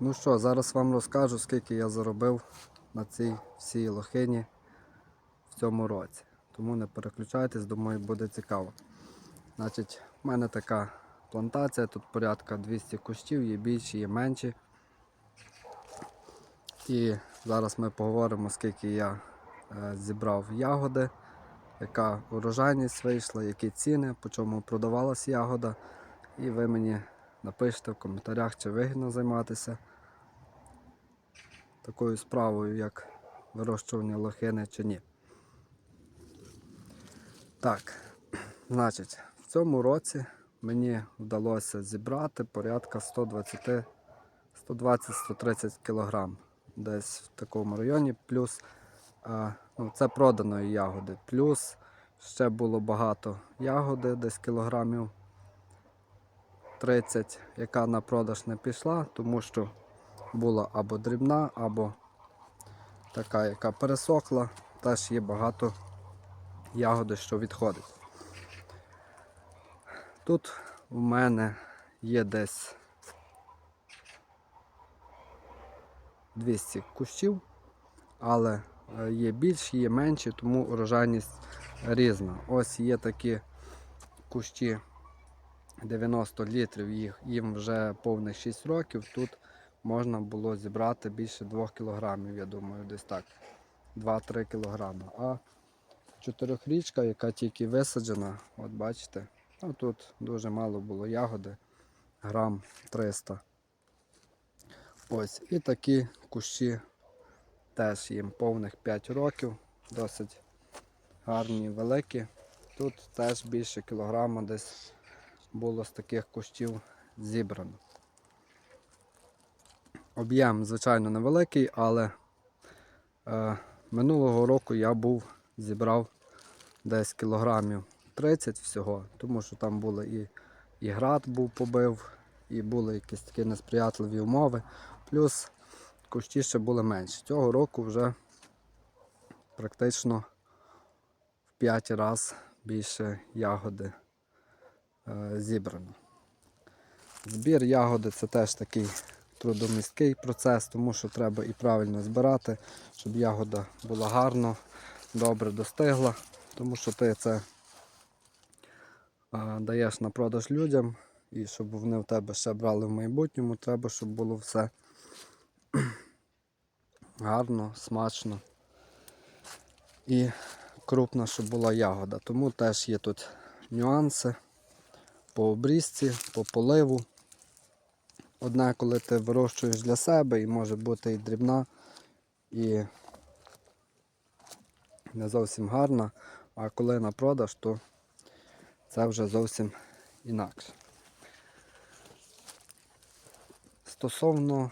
Ну що, зараз вам розкажу, скільки я заробив на цій всій лохині в цьому році. Тому не переключайтесь, думаю, буде цікаво. Значить, в мене така плантація, тут порядка 200 кущів, є більші, є менші. І зараз ми поговоримо, скільки я е, зібрав ягоди, яка урожайність вийшла, які ціни, по чому продавалась ягода. І ви мені напишете в коментарях, чи вигідно займатися такою справою, як вирощування лохини чи ні. Так, значить, в цьому році мені вдалося зібрати порядка 120 120-130 кг десь в такому районі, плюс ну, це проданої ягоди, плюс ще було багато ягоди, десь кілограмів 30, яка на продаж не пішла, тому що була або дрібна, або така, яка пересохла. Теж є багато ягоди, що відходить. Тут у мене є десь 200 кущів, але е, є більші, є менші, тому урожайність різна. Ось є такі кущі 90 літрів, їм вже повних 6 років. Тут можна було зібрати більше 2 кілограмів, я думаю, десь так. 2-3 кілограми. А чотирьохрічка, яка тільки висаджена, от бачите, ну, тут дуже мало було ягоди, грам 300. Ось, і такі кущі теж їм повних 5 років, досить гарні, великі. Тут теж більше кілограма десь було з таких кущів зібрано. Об'єм, звичайно, невеликий, але е, минулого року я був, зібрав десь кілограмів 30 всього, тому що там були і, і град був побив, і були якісь такі несприятливі умови. Плюс кущі ще були менші. Цього року вже практично в 5 разів більше ягоди е, зібрано. Збір ягоди це теж такий трудомісткий процес, тому що треба і правильно збирати, щоб ягода була гарно, добре достигла, тому що ти це даєш на продаж людям, і щоб вони в тебе ще брали в майбутньому, треба, щоб було все гарно, смачно і крупна, щоб була ягода. Тому теж є тут нюанси по обрізці, по поливу. Одне, коли ти вирощуєш для себе і може бути і дрібна, і не зовсім гарна, а коли на продаж, то це вже зовсім інакше. Стосовно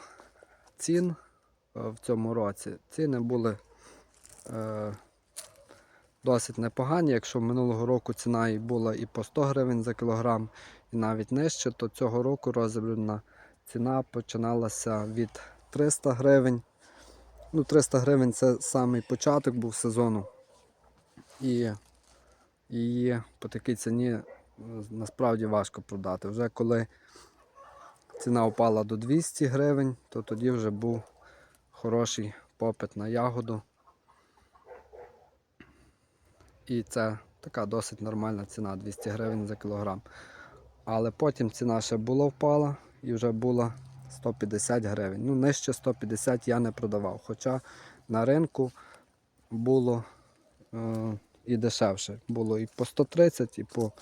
цін е, в цьому році, ціни були е, досить непогані. Якщо минулого року ціна була і по 100 гривень за кілограм, і навіть нижче, то цього року розібрана ціна починалася від 300 гривень. Ну, 300 гривень це самий початок був сезону. І її по такій ціні е, насправді важко продати. Вже коли ціна впала до 200 гривень, то тоді вже був хороший попит на ягоду. І це така досить нормальна ціна 200 гривень за кілограм. Але потім ціна ще була впала і вже була 150 гривень. Ну, нижче 150 я не продавав. Хоча на ринку було е, і дешевше. Було і по 130, і по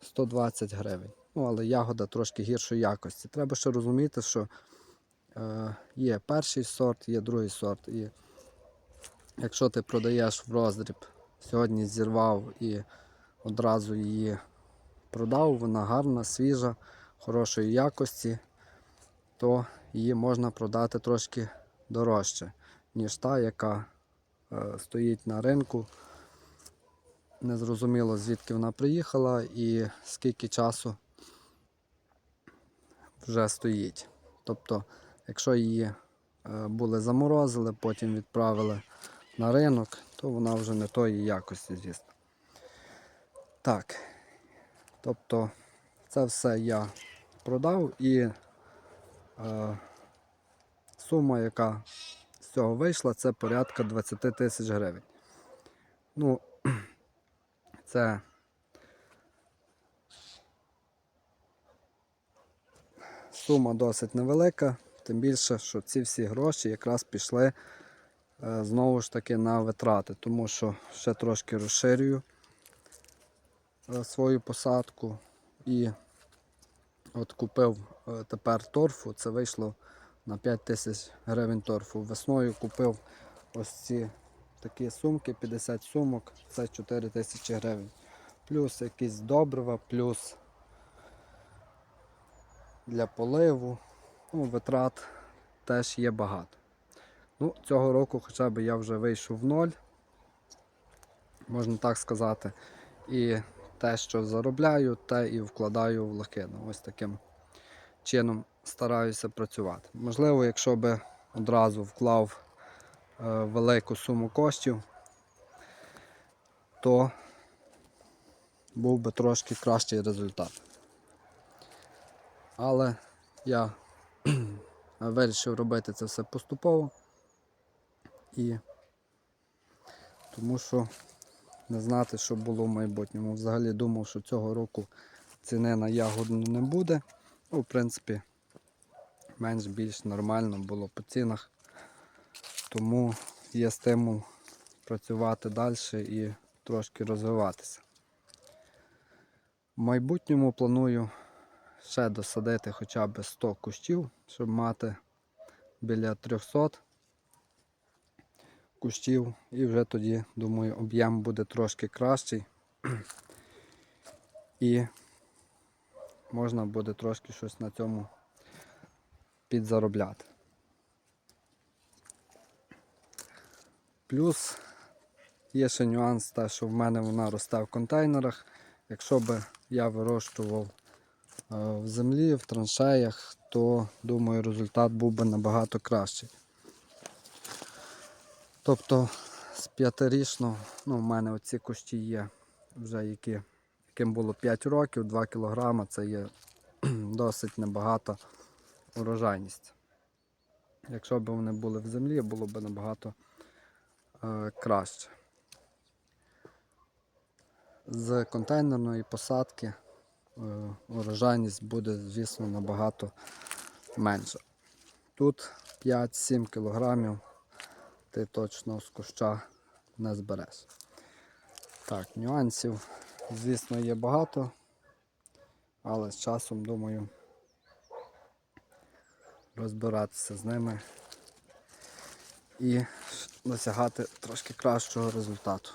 120 гривень. Ну, але ягода трошки гіршої якості. Треба ще розуміти, що е, є перший сорт, є другий сорт. І якщо ти продаєш в роздріб, сьогодні зірвав і одразу її продав, вона гарна, свіжа, хорошої якості, то її можна продати трошки дорожче, ніж та, яка е, стоїть на ринку. Незрозуміло, звідки вона приїхала і скільки часу вже стоїть. Тобто, якщо її е, були заморозили, потім відправили на ринок, то вона вже не тої якості, звісно. Так. Тобто це все я продав. І е, сума, яка з цього вийшла, це порядка 20 тисяч гривень. Ну, це сума досить невелика, тим більше, що ці всі гроші якраз пішли е, знову ж таки на витрати, тому що ще трошки розширюю е, свою посадку. І от купив е, тепер торфу, це вийшло на 5 тисяч гривень торфу. Весною купив ось ці такі сумки, 50 сумок, це 4 тисячі гривень. Плюс якісь добрива, плюс для поливу. Ну, витрат теж є багато. Ну, цього року хоча б я вже вийшов в ноль, можна так сказати. І те, що заробляю, те і вкладаю в лохину. Ось таким чином стараюся працювати. Можливо, якщо би одразу вклав е, велику суму коштів, то був би трошки кращий результат. Але я вирішив робити це все поступово. І тому що не знати, що було в майбутньому. Взагалі думав, що цього року ціни на ягоду не буде. Ну, в принципі, менш-більш нормально було по цінах. Тому є стимул працювати далі і трошки розвиватися. В майбутньому планую ще досадити хоча б 100 кущів, щоб мати біля 300 кущів. І вже тоді, думаю, об'єм буде трошки кращий. І можна буде трошки щось на цьому підзаробляти. Плюс є ще нюанс, те, що в мене вона росте в контейнерах. Якщо би я вирощував е, в землі, в траншеях, то думаю результат був би набагато кращий. Тобто з п'ятирічного, ну в мене оці кущі є, вже які, яким було 5 років, 2 кг, це є досить небагата урожайність. Якщо б вони були в землі, було б набагато е, краще. З контейнерної посадки е, урожайність буде, звісно, набагато менша. Тут 5-7 кілограмів ти точно з куща не збереш. Так, нюансів, звісно, є багато, але з часом, думаю, розбиратися з ними і досягати трошки кращого результату.